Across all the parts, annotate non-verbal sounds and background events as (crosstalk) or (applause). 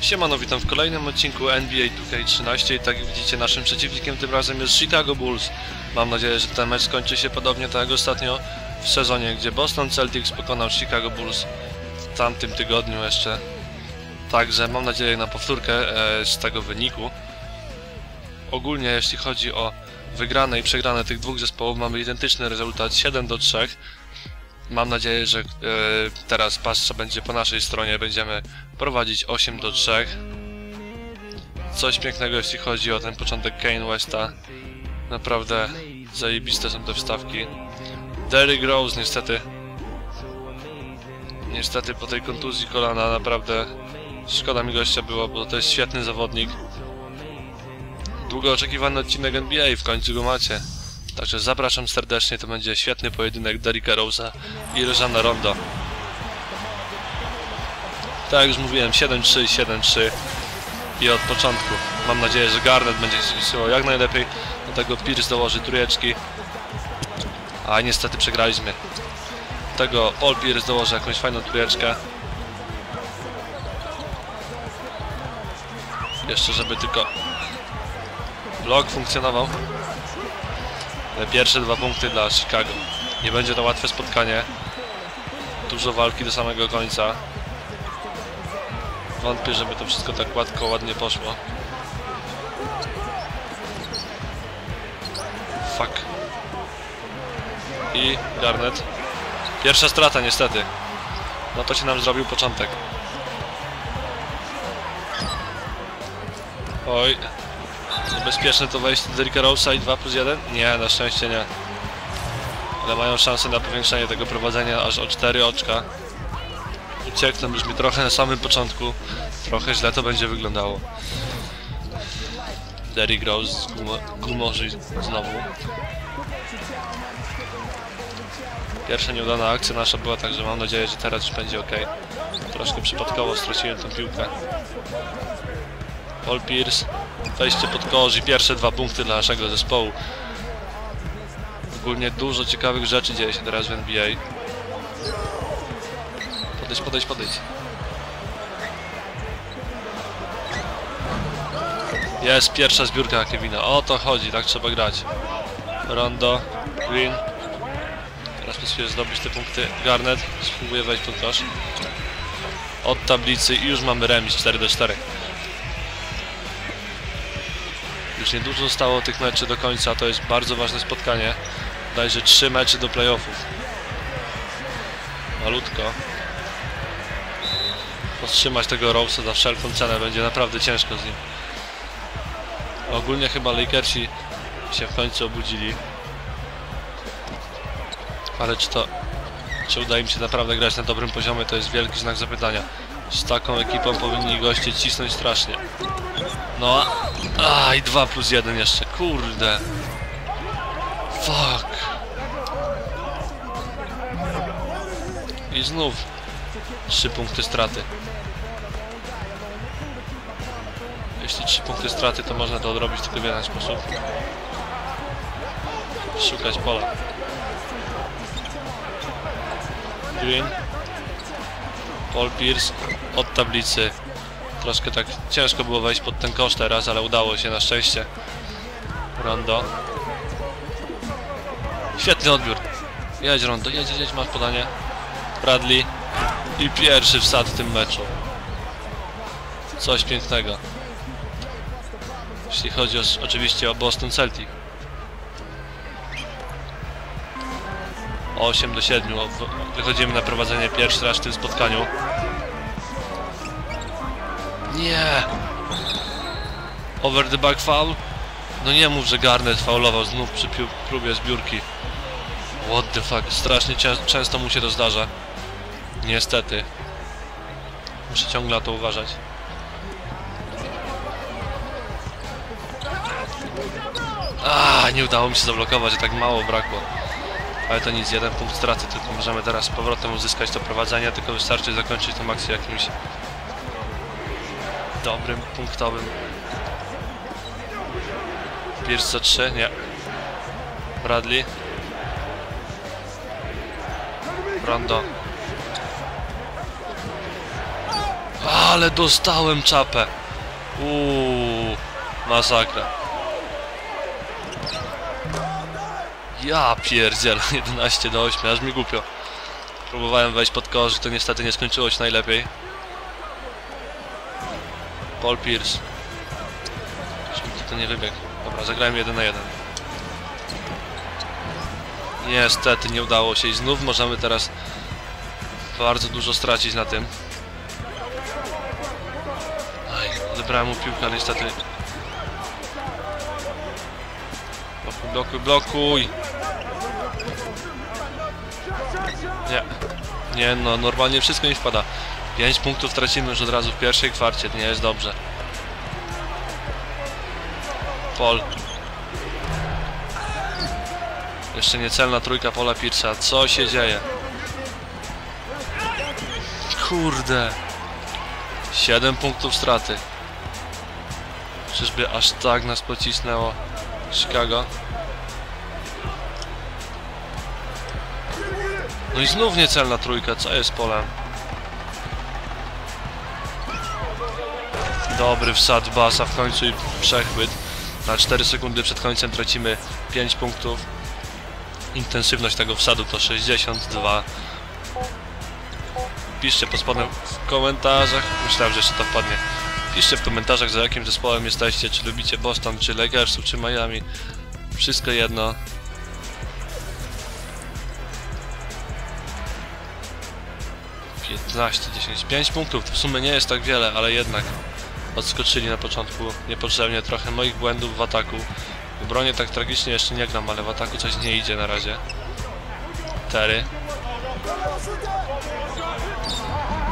Siemano, witam w kolejnym odcinku NBA 2K13 i tak jak widzicie naszym przeciwnikiem tym razem jest Chicago Bulls. Mam nadzieję, że ten mecz skończy się podobnie tak jak ostatnio w sezonie, gdzie Boston Celtics pokonał Chicago Bulls w tamtym tygodniu jeszcze. Także mam nadzieję na powtórkę e, z tego wyniku. Ogólnie jeśli chodzi o wygrane i przegrane tych dwóch zespołów mamy identyczny rezultat 7 do 3. Mam nadzieję, że e, teraz pastrza będzie po naszej stronie, będziemy prowadzić 8 do 3. Coś pięknego jeśli chodzi o ten początek Kane Westa. Naprawdę zajebiste są te wstawki. Derrick Rose niestety niestety po tej kontuzji kolana naprawdę szkoda mi gościa było, bo to jest świetny zawodnik. Długo oczekiwany odcinek NBA w końcu go macie. Także zapraszam serdecznie, to będzie świetny pojedynek Derricka Rose'a i Rejana Rondo. Tak jak już mówiłem, 7-3, 7-3 i od początku. Mam nadzieję, że Garnet będzie się wysyłał jak najlepiej. Do tego Pierce dołoży trójeczki. A niestety przegraliśmy. Do tego Paul Pierce dołoży jakąś fajną trójeczkę. Jeszcze żeby tylko blok funkcjonował. Ale pierwsze dwa punkty dla Chicago. Nie będzie to łatwe spotkanie. Dużo walki do samego końca. Wątpię, żeby to wszystko tak gładko, ładnie poszło. Fuck. I Garnet. Pierwsza strata niestety. No to się nam zrobił początek. Oj. Bezpieczne to wejście Derricka Rose'a i 2 plus 1? Nie, na szczęście nie. Ale mają szansę na powiększenie tego prowadzenia aż o 4 oczka. Uciekną już mi trochę na samym początku. Trochę źle to będzie wyglądało. Derrick Rose gumo gumorzy znowu. Pierwsza nieudana akcja nasza była, także mam nadzieję, że teraz już będzie ok. Troszkę przypadkowo straciłem tą piłkę. Paul Pierce, wejście pod kosz i pierwsze dwa punkty dla naszego zespołu. Ogólnie dużo ciekawych rzeczy dzieje się teraz w NBA. Podejdź, podejdź, podejdź. Jest pierwsza zbiórka Kevina. O to chodzi, tak trzeba grać. Rondo, Green. Teraz posłuchaj zdobyć te punkty. Garnet spróbuje wejść pod kosz. Od tablicy i już mamy remis 4 do 4. Już niedużo zostało tych meczy do końca, to jest bardzo ważne spotkanie. Dajże 3 mecze do playoffów. Malutko. Powstrzymać tego Rose'a za wszelką cenę będzie naprawdę ciężko z nim. Ogólnie chyba Lakersi się w końcu obudzili. Ale czy to... Czy uda im się naprawdę grać na dobrym poziomie, to jest wielki znak zapytania. Z taką ekipą powinni goście cisnąć strasznie. No a... a i 2 plus 1 jeszcze, kurde. Fuck. I znów 3 punkty straty. Jeśli 3 punkty straty, to można to odrobić tylko w jeden sposób. Szukać pola. Green. Paul Pierce od tablicy. Troszkę tak ciężko było wejść pod ten kosz teraz, ale udało się na szczęście. Rondo. Świetny odbiór. Jedź Rondo, jedź, jedź, masz podanie. Bradley. I pierwszy wsad w tym meczu. Coś pięknego. Jeśli chodzi o, oczywiście o Boston Celtic. 8 do 7. Wychodzimy na prowadzenie pierwszy raz w tym spotkaniu. Nie! Over the back foul? No nie mów, że Garnet faulował znów przy próbie zbiórki. What the fuck, strasznie często mu się to zdarza. Niestety. Muszę ciągle na to uważać. A, nie udało mi się zablokować, tak mało brakło. Ale to nic, jeden punkt straty, tylko możemy teraz z powrotem uzyskać to prowadzenie, tylko wystarczy zakończyć tę akcję jakimś dobrym, punktowym. Pierce za 3, nie. Bradley. Rondo. Ale dostałem czapę. Uuu, masakra. Ja pierdziel, 11 (laughs) do 8, aż mi głupio. Próbowałem wejść pod kosz, to niestety nie skończyło się najlepiej. Paul Pierce. Czemu to nie wybiegł? Dobra, zagrajmy 1 na 1. Niestety nie udało się i znów możemy teraz bardzo dużo stracić na tym. Aj, odebrałem mu piłkę, niestety... Blokuj, blokuj, blokuj! Nie. Nie, no normalnie wszystko mi wpada. 5 punktów tracimy już od razu w pierwszej kwarcie, nie jest dobrze. Pol. Jeszcze niecelna trójka Pola Pierce'a. Co się dzieje? Kurde. 7 punktów straty. Czyżby aż tak nas pocisnęło Chicago? No i znów niecelna trójka. Co jest polem? Dobry wsad basa w końcu i przechwyt. Na 4 sekundy przed końcem tracimy 5 punktów. Intensywność tego wsadu to 62. Piszcie pod spodem w komentarzach. Myślałem, że jeszcze to wpadnie. Piszcie w komentarzach za jakim zespołem jesteście. Czy lubicie Boston, czy Lakersów, czy Miami. Wszystko jedno. 15, 10, 5 punktów. To w sumie nie jest tak wiele, ale jednak odskoczyli na początku niepotrzebnie trochę moich błędów w ataku. W bronie tak tragicznie jeszcze nie gram, ale w ataku coś nie idzie na razie. Terry.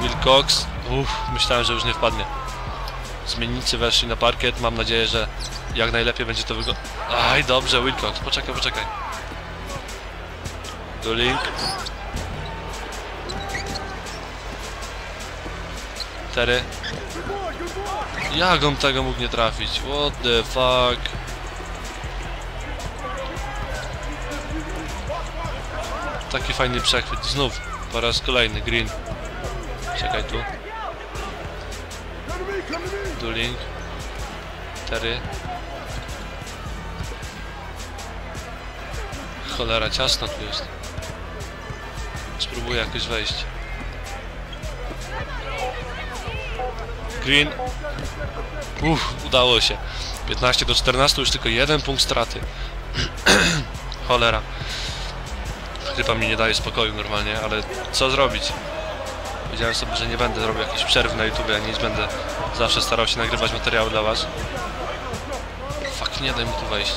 Wilcox. Uff, myślałem, że już nie wpadnie. Zmiennicy weszli na parkiet. Mam nadzieję, że jak najlepiej będzie to wyglądać. Aj, dobrze, Wilcox. Poczekaj, poczekaj. Dulink. 4. Jak on tego mógł nie trafić? What the fuck? Taki fajny przechwyt. Znów po raz kolejny green. Czekaj tu. Dueling. 4. Cholera, ciasno tu jest. Spróbuję jakoś wejść. Green. Uff, udało się. 15 do 14, już tylko jeden punkt straty. (clears throat) Cholera. Chyba mi nie daje spokoju normalnie, ale co zrobić? Powiedziałem sobie, że nie będę robił jakichś przerw na YouTube, ani nic będę zawsze starał się nagrywać materiały dla was. Fuck, nie daj mi tu wejść.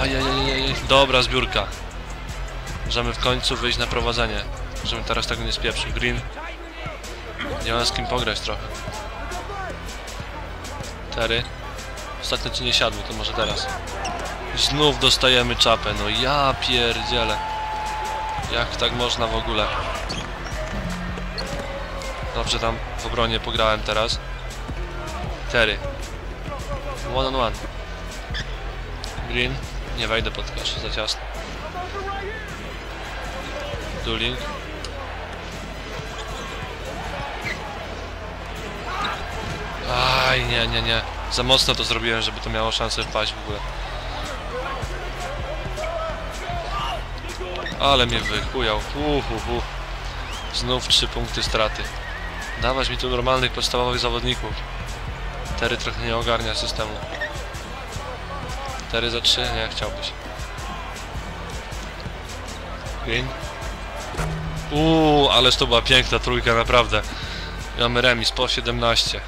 Ajajajaj, dobra zbiórka. Możemy w końcu wyjść na prowadzenie. Żebym teraz tego nie spieprzył. Green. Nie mam z kim pograć trochę. Terry. Ostatnio ci nie siadło, to może teraz. Znów dostajemy czapę, no ja pierdzielę. Jak tak można w ogóle? Dobrze tam w obronie pograłem teraz. Terry. One on one. Green. Nie wejdę pod kosz, za ciasno. Duling. Aj, nie, nie, nie. Za mocno to zrobiłem, żeby to miało szansę wpaść w ogóle. Ale mnie wychujał. Uhuhu. Znów trzy punkty straty. Dawać mi tu normalnych, podstawowych zawodników. Tery trochę nie ogarnia systemu. Tery za trzy? Nie, chciałbyś. Green. Uuu, ależ to była piękna trójka, naprawdę. Mamy remis po 17.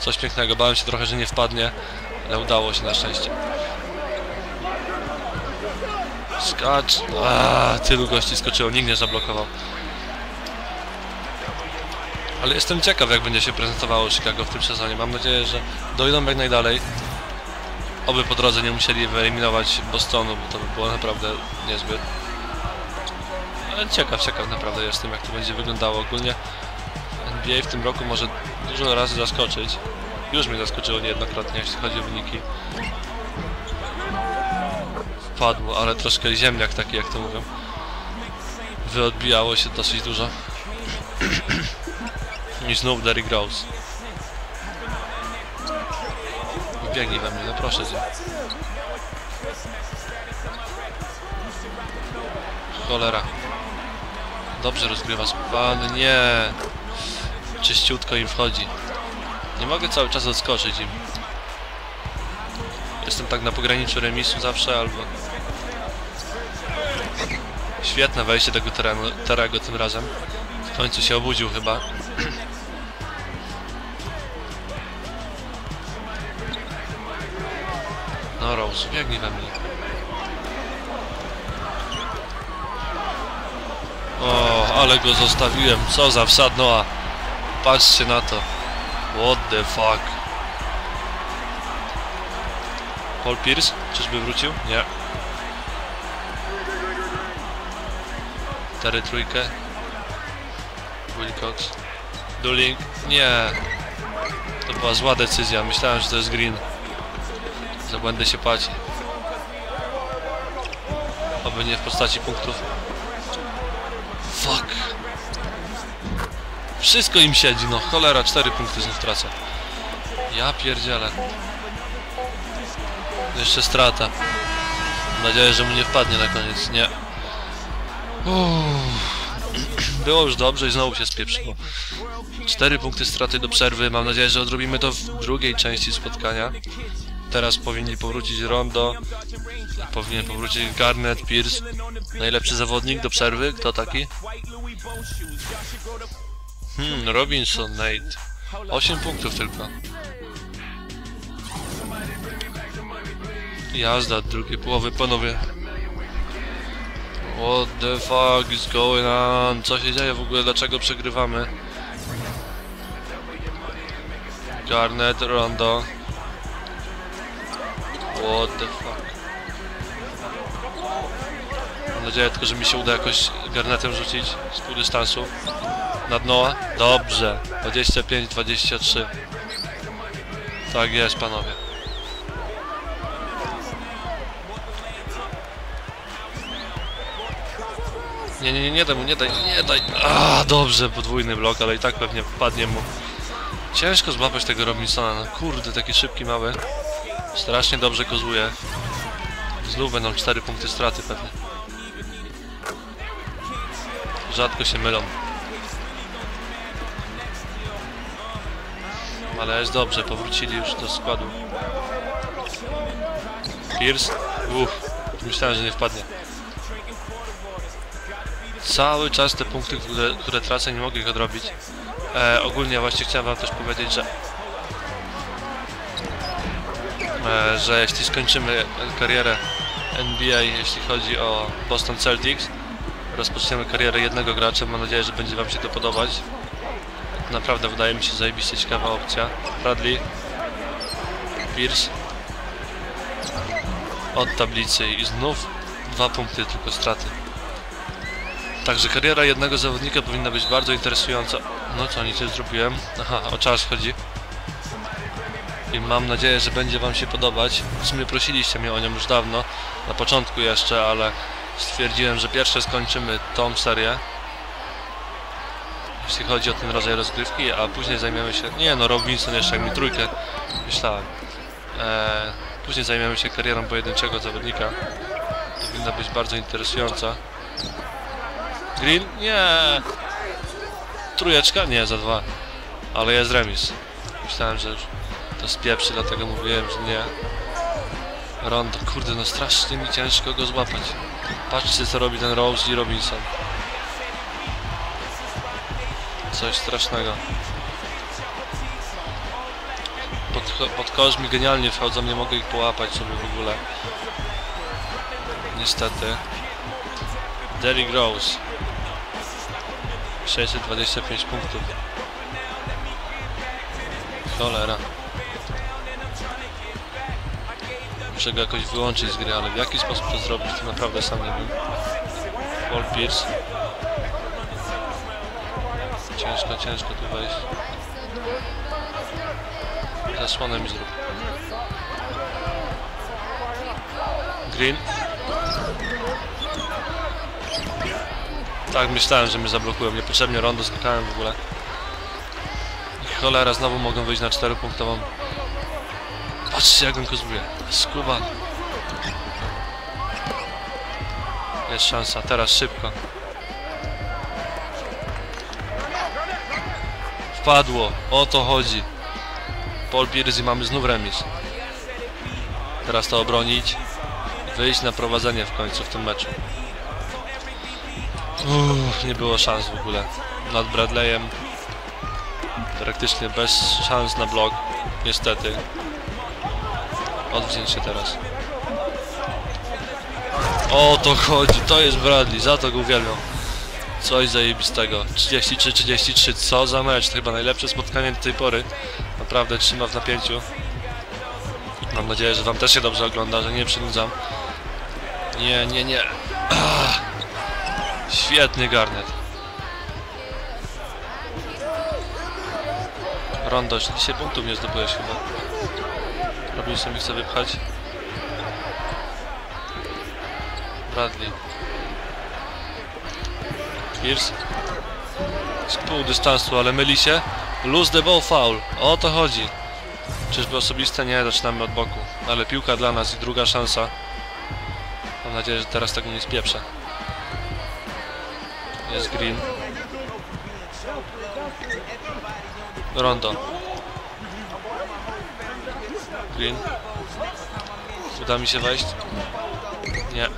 Coś pięknego, bałem się trochę, że nie wpadnie, ale udało się na szczęście. Skacz. Tylu gości skoczyło, nikt nie zablokował. Ale jestem ciekaw, jak będzie się prezentowało Chicago w tym sezonie. Mam nadzieję, że dojdą jak najdalej. Oby po drodze nie musieli wyeliminować Bostonu, bo to by było naprawdę niezbyt. Ale ciekaw, ciekaw naprawdę jestem, jak to będzie wyglądało ogólnie. NBA w tym roku może dużo razy zaskoczyć. Już mnie zaskoczyło niejednokrotnie, jeśli chodzi o wyniki. padło, ale troszkę ziemniak taki, jak to mówią. Wyodbijało się dosyć dużo. (clears throat) I znów Derrick Rose. Biegnij we mnie, no proszę cię. Cholera. Dobrze rozgrywa pan, nie. Czyściutko im wchodzi. Nie mogę cały czas odskoczyć im. Jestem tak na pograniczu remisu zawsze, albo... Świetne wejście tego terenu, Terego tym razem. W końcu się obudził chyba. (clears throat) No Rose, biegnij we mnie. O, ale go zostawiłem. Co za wsad Noa. Patrzcie na to. What the fuck. Paul Pierce? Czyżby wrócił? Nie. Terry trójkę. Wilcox. Dueling. Nie. To była zła decyzja. Myślałem, że to jest green. Za błędy się płaci. Oby nie w postaci punktów. Fuck. Wszystko im siedzi, no cholera, 4 punkty znów tracę. Ja pierdzielę. Jeszcze strata. Mam nadzieję, że mu nie wpadnie na koniec. Nie. Uff. (clears throat) Było już dobrze i znowu się spieprzyło. 4 punkty straty do przerwy. Mam nadzieję, że odrobimy to w drugiej części spotkania. Teraz powinni powrócić Rondo. Powinien powrócić Garnett, Pierce. Najlepszy zawodnik do przerwy. Kto taki? Hmm, Robinson, Nate. 8 punktów tylko. Jazda drugiej połowy, panowie. What the fuck is going on? Co się dzieje w ogóle? Dlaczego przegrywamy? Garnet, Rondo. What the fuck? Mam nadzieję tylko, że mi się uda jakoś garnetem rzucić z pół dystansu. Na dno? Dobrze. 25-23. Tak jest, panowie. Nie, nie, nie, nie daj mu, nie daj, nie daj. A, dobrze, podwójny blok, ale i tak pewnie wpadnie mu. Ciężko złapać tego Robinsona, no kurde, taki szybki, mały. Strasznie dobrze kozuje. Znów będą 4 punkty straty pewnie. Rzadko się mylą. Ale jest dobrze, powrócili już do składu. Pierce? Uff, myślałem, że nie wpadnie. Cały czas te punkty, które, które tracę, nie mogę ich odrobić. E, ogólnie właśnie chciałem wam też powiedzieć, że że jeśli skończymy karierę NBA, jeśli chodzi o Boston Celtics, rozpoczniemy karierę jednego gracza. Mam nadzieję, że będzie wam się to podobać. Naprawdę wydaje mi się zajebiście ciekawa opcja. Bradley, Pierce od tablicy i znów dwa punkty tylko straty. Także kariera jednego zawodnika powinna być bardzo interesująca. No co, nic nie zrobiłem. Aha, o czas chodzi. I mam nadzieję, że będzie wam się podobać. W sumie prosiliście mnie o nią już dawno, na początku jeszcze, ale stwierdziłem, że pierwsze skończymy tą serię. Jeśli chodzi o ten rodzaj rozgrywki, a później zajmiemy się... Nie no, Robinson jeszcze jak mi trójkę myślałem. Eee, później zajmiemy się karierą pojedynczego zawodnika. Powinna być bardzo interesująca. Green? Nie. Trójeczka? Nie, za dwa. Ale jest remis. Myślałem, że już to spieprzy, dlatego mówiłem, że nie. Rondo, kurde, no strasznie mi ciężko go złapać. Patrzcie, co robi ten Rose i Robinson. Coś strasznego. Pod, pod kosz mi genialnie wchodzą, nie mogę ich połapać sobie w ogóle. Niestety. Derrick Rose. 625 punktów. Cholera. Muszę go jakoś wyłączyć z gry, ale w jaki sposób to zrobić, to naprawdę sam nie wiem. Paul Pierce. Ciężko, ciężko tu wejść. Zasłonę mi zrób. Green. Tak, myślałem, że mnie zablokują. Niepotrzebnie rondo skakałem w ogóle. I cholera, znowu mogą wyjść na czteropunktową. Patrzcie, jak on kozuje. Skuba. Jest szansa, teraz szybko. Wpadło, o to chodzi. Paul Pierce i mamy znów remis. Teraz to obronić. Wyjść na prowadzenie w końcu w tym meczu. Uff, nie było szans w ogóle. Nad Bradleyem. Praktycznie bez szans na blok. Niestety. Odwdzięcz się teraz. O to chodzi, to jest Bradley, za to go uwielbiam. Coś zajebistego. 33-33, co za mecz, to chyba najlepsze spotkanie do tej pory. Naprawdę trzyma w napięciu. Mam nadzieję, że wam też się dobrze ogląda, że nie przynudzam. Nie, nie, nie. Ach. Świetny garnet. Rondo, dzisiaj punktów nie zdobyłeś chyba. Robinson mi chce wypchać. Bradley. Pierce. Z pół dystansu, ale myli się. Lose the ball foul. O to chodzi. Czyżby osobiste? Nie, zaczynamy od boku. Ale piłka dla nas i druga szansa. Mam nadzieję, że teraz tego nie spieprzę. Jest Green. Rondo. Green. Uda mi się wejść? Nie.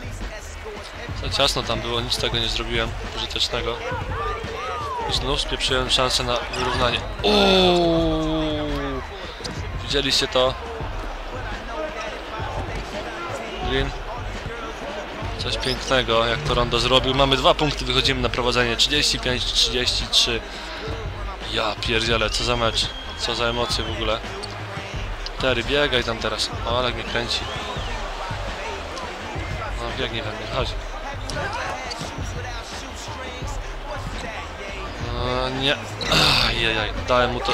Za ciasno tam było, nic tego nie zrobiłem pożytecznego. I znów spieprzyłem szansę na wyrównanie. Uuuu. Widzieliście to? Green. Coś pięknego, jak to Rondo zrobił. Mamy dwa punkty, wychodzimy na prowadzenie 35-33. Ja pierdzielę, co za mecz. Co za emocje w ogóle. Terry, biegaj tam teraz. O, ale mnie kręci. No, biegnij we mnie, chodź. O, nie. Ajajaj, dałem mu to.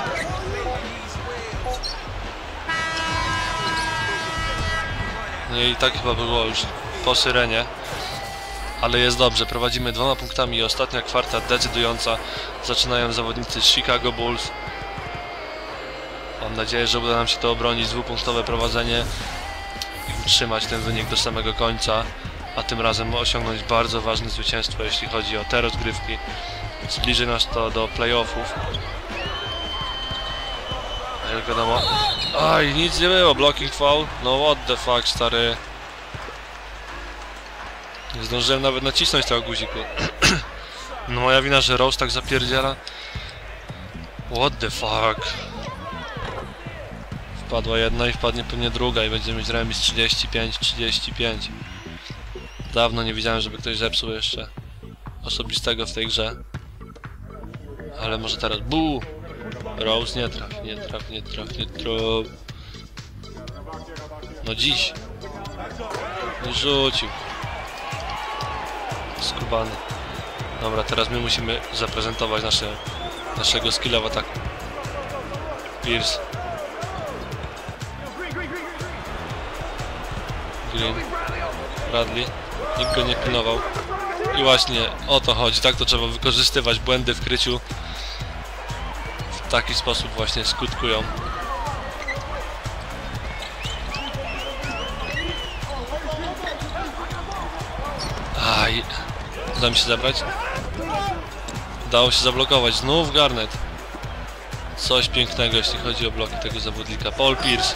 No i tak chyba było już po syrenie. Ale jest dobrze, prowadzimy dwoma punktami i ostatnia kwarta decydująca. Zaczynają zawodnicy Chicago Bulls. Mam nadzieję, że uda nam się to obronić, dwupunktowe prowadzenie i utrzymać ten wynik do samego końca, a tym razem osiągnąć bardzo ważne zwycięstwo, jeśli chodzi o te rozgrywki. Zbliży nas to do playoffów. Jak wiadomo... Aj, nic nie było, blocking foul. No what the fuck, stary. Nie zdążyłem nawet nacisnąć tego guziku. (clears throat) no moja wina, że Rose tak zapierdziela. What the fuck. Wpadła jedna i wpadnie pewnie druga i będziemy mieć remis 35-35. Dawno nie widziałem, żeby ktoś zepsuł jeszcze osobistego w tej grze. Ale może teraz. Bu! Rose nie traf, nie traf, nie traf, nie traf. No dziś. Nie rzucił. Skubany. Dobra, teraz my musimy zaprezentować nasze, naszego skilla w ataku. Pierce. Bradley. Nikt go nie pilnował. I właśnie o to chodzi, tak to trzeba wykorzystywać błędy w kryciu. W taki sposób właśnie skutkują. Aj, uda mi się zabrać? Udało się zablokować, znów Garnet. Coś pięknego, jeśli chodzi o bloki tego zawodnika. Paul Pierce.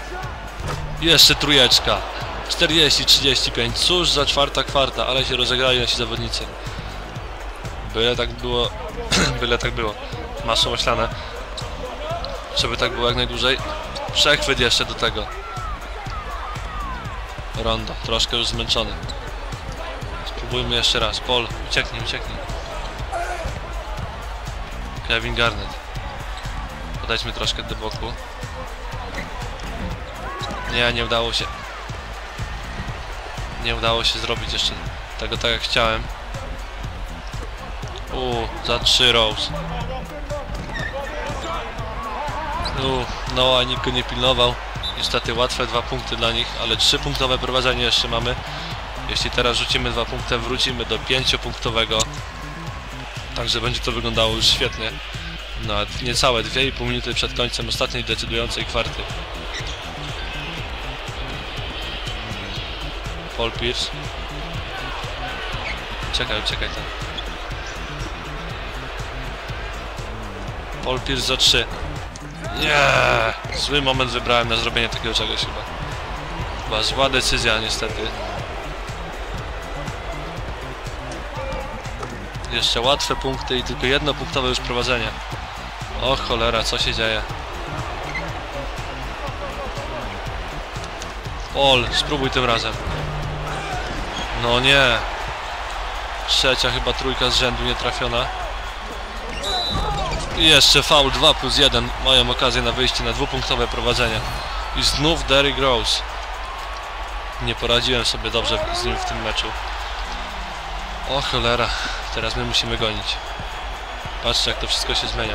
Jeszcze trójeczka. 40-35. Cóż za czwarta kwarta, ale się rozegrali nasi zawodnicy. Byle tak było. (clears throat) Byle tak było. Masło myślane. Żeby tak było jak najdłużej. Przechwyt jeszcze do tego. Rondo, troszkę już zmęczony. Spróbujmy jeszcze raz. Paul, ucieknij, ucieknij. Kevin Garnett. Podejdźmy troszkę do boku. Nie, nie udało się. Nie udało się zrobić jeszcze tego tak jak chciałem. Uuu, za 3 Rose. Uuu, no a nikt go nie pilnował. Niestety łatwe dwa punkty dla nich, ale trzy punktowe prowadzenie jeszcze mamy. Jeśli teraz rzucimy dwa punkty, wrócimy do pięciopunktowego. Także będzie to wyglądało już świetnie. Nawet niecałe 2,5 minuty przed końcem ostatniej decydującej kwarty. Paul Pierce. Czekaj, czekaj ten. Paul Pierce za 3. Nie! Zły moment wybrałem na zrobienie takiego czegoś chyba. Chyba zła decyzja niestety. Jeszcze łatwe punkty i tylko jedno punktowe już prowadzenie. O cholera, co się dzieje? Ol, spróbuj tym razem. No nie. Trzecia chyba trójka z rzędu nie trafiona. I jeszcze faul 2 plus 1 mają okazję na wyjście na dwupunktowe prowadzenie. I znów Derrick Rose. Nie poradziłem sobie dobrze z nim w tym meczu. O cholera, teraz my musimy gonić. Patrzcie jak to wszystko się zmienia.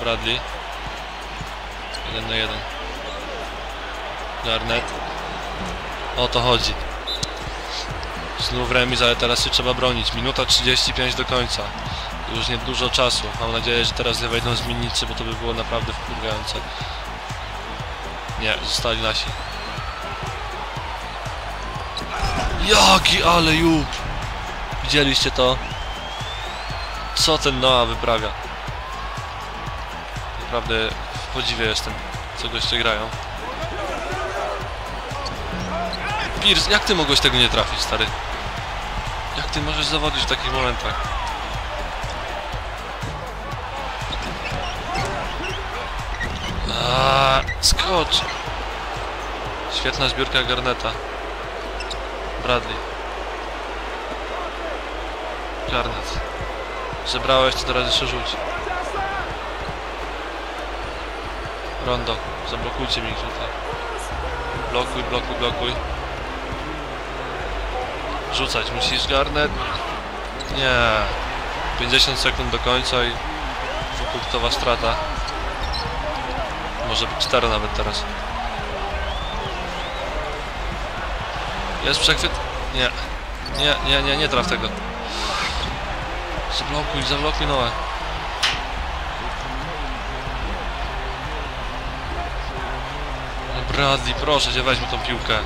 Bradley. 1 na 1. Garnet. O to chodzi. Znów remis, ale teraz się trzeba bronić. Minuta 35 do końca. Już nie dużo czasu. Mam nadzieję, że teraz nie wejdą zmiennicy, bo to by było naprawdę wkurwiające. Nie, zostali nasi. Jaki ale jup! Widzieliście to? Co ten Noah wyprawia? Naprawdę w podziwie jestem, co goście grają. Pierce, jak ty mogłeś tego nie trafić, stary? Jak ty możesz zawodzić w takich momentach? Aaaa, skocz! Świetna zbiórka Garneta. Bradley. Garnet. Zebrałeś, to teraz jeszcze rzuć. Rondo. Zablokujcie mi tutaj. Blokuj, blokuj, blokuj. Rzucać musisz Garnet. Nie. 50 sekund do końca i dwupunktowa strata. Może być 4 nawet teraz. Jest przechwyt? Nie. Nie, nie, nie, nie traf tego. Zablokuj, zablokuj Noe. No Bradley, proszę cię, weźmy tą piłkę.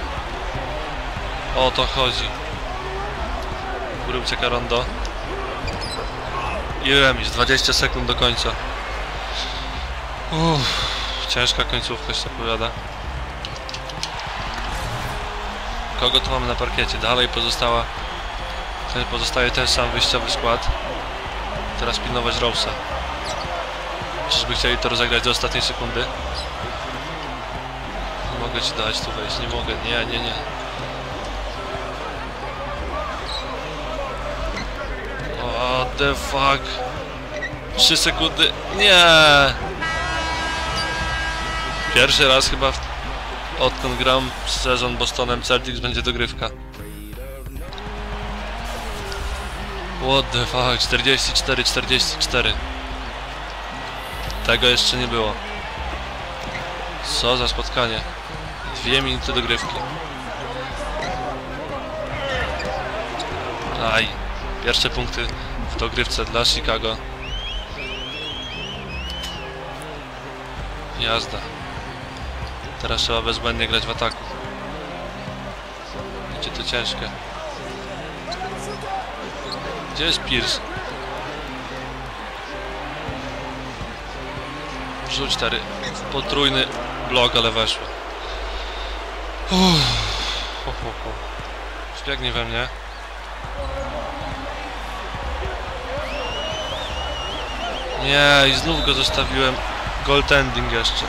O to chodzi. Góry ucieka rondo. I remis, 20 sekund do końca. Uff, ciężka końcówka się zapowiada. Kogo tu mamy na parkiecie? Dalej pozostała pozostaje ten sam wyjściowy skład. Teraz pilnować Rose'a. Czyżby chcieli to rozegrać do ostatniej sekundy? Mogę ci dać tu wejść, nie mogę, nie, nie, nie. The fuck? 3 sekundy, nie! Pierwszy raz chyba w odkąd gram sezon Bostonem Celtics będzie dogrywka. What the fuck, 44-44. Tego jeszcze nie było. Co za spotkanie. Dwie minuty dogrywki. Aj, pierwsze punkty w dogrywce dla Chicago. Jazda. Teraz trzeba bezbłędnie grać w ataku. Będzie to ciężkie. Gdzie jest Pierce? Rzuć cztery. Potrójny blok, ale weszło. Uff. Ho, ho, ho. Zbiegnie we mnie. Nie, i znów go zostawiłem. Goaltending jeszcze.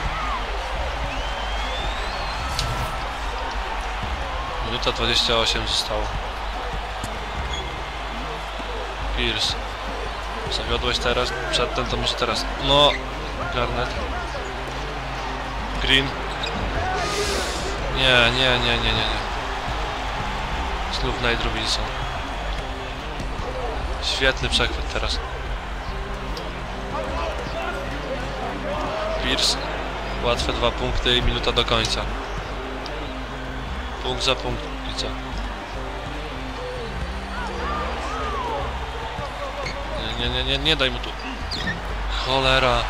Minuta 28 zostało. Pierce. Zawiodłeś teraz? Przedtem to może teraz. No, Garnet. Green. Nie, nie, nie, nie, nie, nie. Znów Nate Robinson. Świetny przechwyt teraz. Pierce. Łatwe dwa punkty i minuta do końca. Punkt za punkt i? Nie, nie, nie, nie daj mu tu. Cholera.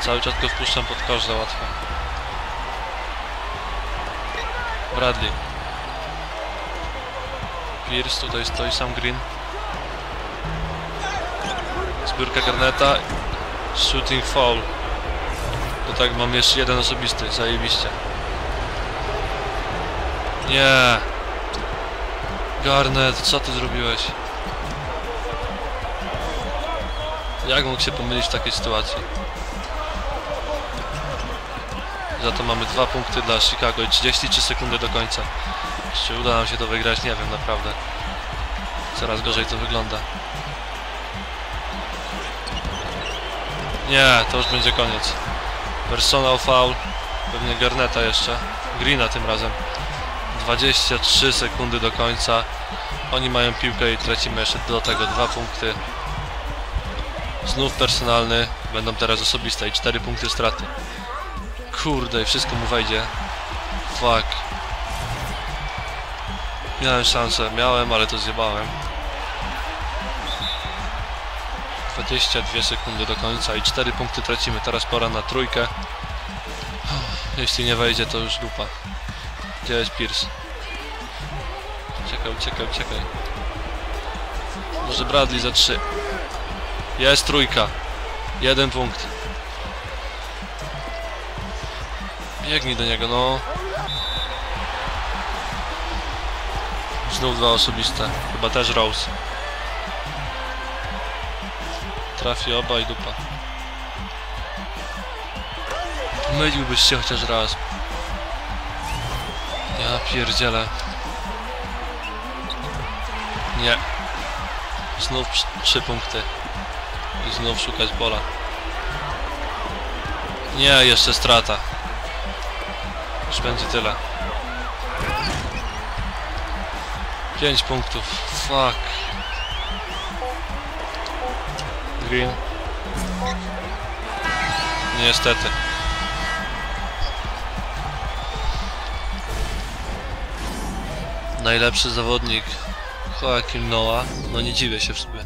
Cały czas go wpuszczam pod kosz za łatwo. Bradley. Pierce, tutaj stoi sam Green. Zbiórka Garneta. Shooting foul. To tak, mam jeszcze jeden osobisty, zajebiście. Nie. Garnet, co ty zrobiłeś? Jak mógł się pomylić w takiej sytuacji? Za to mamy dwa punkty dla Chicago i 33 sekundy do końca. Czy uda nam się to wygrać? Nie wiem, naprawdę. Coraz gorzej to wygląda. Nie, to już będzie koniec. Personal foul. Pewnie Garneta jeszcze. Greena tym razem. 23 sekundy do końca. Oni mają piłkę i tracimy jeszcze do tego dwa punkty. Znów personalny. Będą teraz osobiste i 4 punkty straty. Kurde, i wszystko mu wejdzie. Fuck. Miałem szansę, miałem, ale to zjebałem. 22 sekundy do końca i 4 punkty tracimy. Teraz pora na trójkę. Jeśli nie wejdzie, to już dupa. Gdzie jest Pierce? Uciekaj, uciekaj, uciekaj. Może Bradley za 3. Jest trójka. Jeden punkt. Biegnij do niego, no. Znów dwa osobiste. Chyba też Rose. Trafi oba i dupa. Myliłbyś się chociaż raz. Ja pierdzielę. Nie. Znów trzy punkty. I znów szukać pola. Nie, jeszcze strata. Już będzie tyle. 5 punktów. Fuck. Niestety. Najlepszy zawodnik Joakim Noah. No nie dziwię się w sobie.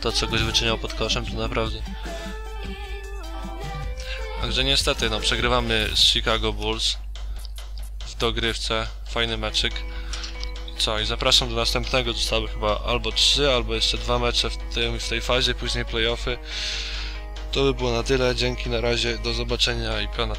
To co goś wyczyniał pod koszem to naprawdę. Także niestety, no przegrywamy z Chicago Bulls w dogrywce. Fajny meczyk. Co, i zapraszam do następnego. Zostały chyba albo trzy, albo jeszcze dwa mecze w, tym, w tej fazie, później playoffy. To by było na tyle. Dzięki, na razie, do zobaczenia i piona.